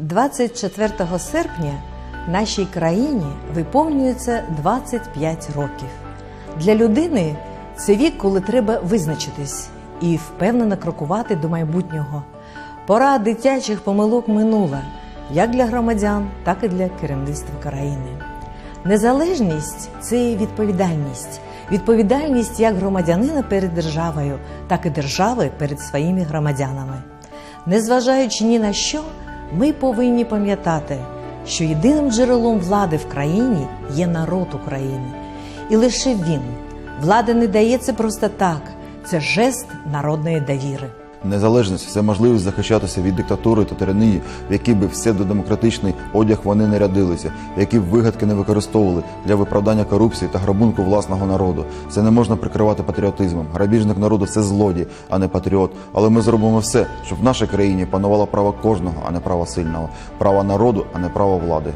24 серпня нашій країні виповнюється 25 років. Для людини це вік, коли треба визначитись і впевнено крокувати до майбутнього. Пора дитячих помилок минула як для громадян, так і для керівництва країни. Незалежність це відповідальність. Відповідальність як громадянина перед державою, так і держави перед своїми громадянами. Незважаючи ні на що, ми повинні пам'ятати, що єдиним джерелом влади в країні є народ України. І лише він. Влада не дається просто так, це жест народної довіри. Незалежність це можливість захищатися від диктатури та тиранії, в який би псевдодемократичний одяг вони не рядилися, які б вигадки не використовували для виправдання корупції та грабунку власного народу. Це не можна прикривати патріотизмом. Грабіжник народу це злодій, а не патріот. Але ми зробимо все, щоб в нашій країні панувало право кожного, а не право сильного, право народу, а не право влади.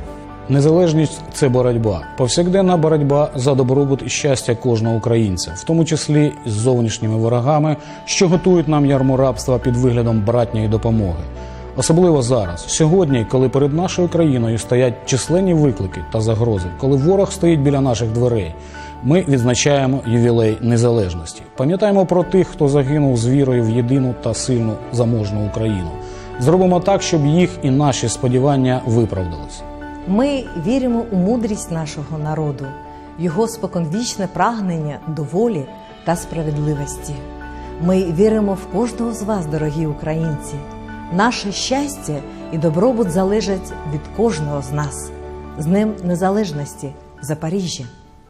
Незалежність це боротьба, повсякденна боротьба за добробут і щастя кожного українця, в тому числі з зовнішніми ворогами, що готують нам ярмо рабства під виглядом братньої допомоги. Особливо зараз, сьогодні, коли перед нашою країною стоять численні виклики та загрози, коли ворог стоїть біля наших дверей, ми відзначаємо ювілей незалежності. Пам'ятаємо про тих, хто загинув з вірою в єдину та сильну заможну Україну. Зробимо так, щоб їх і наші сподівання виправдались. Ми віримо у мудрість нашого народу, його споконвічне прагнення до волі та справедливості. Ми віримо в кожного з вас, дорогі українці. Наше щастя і добробут залежать від кожного з нас. З ним Незалежності Запоріжжя!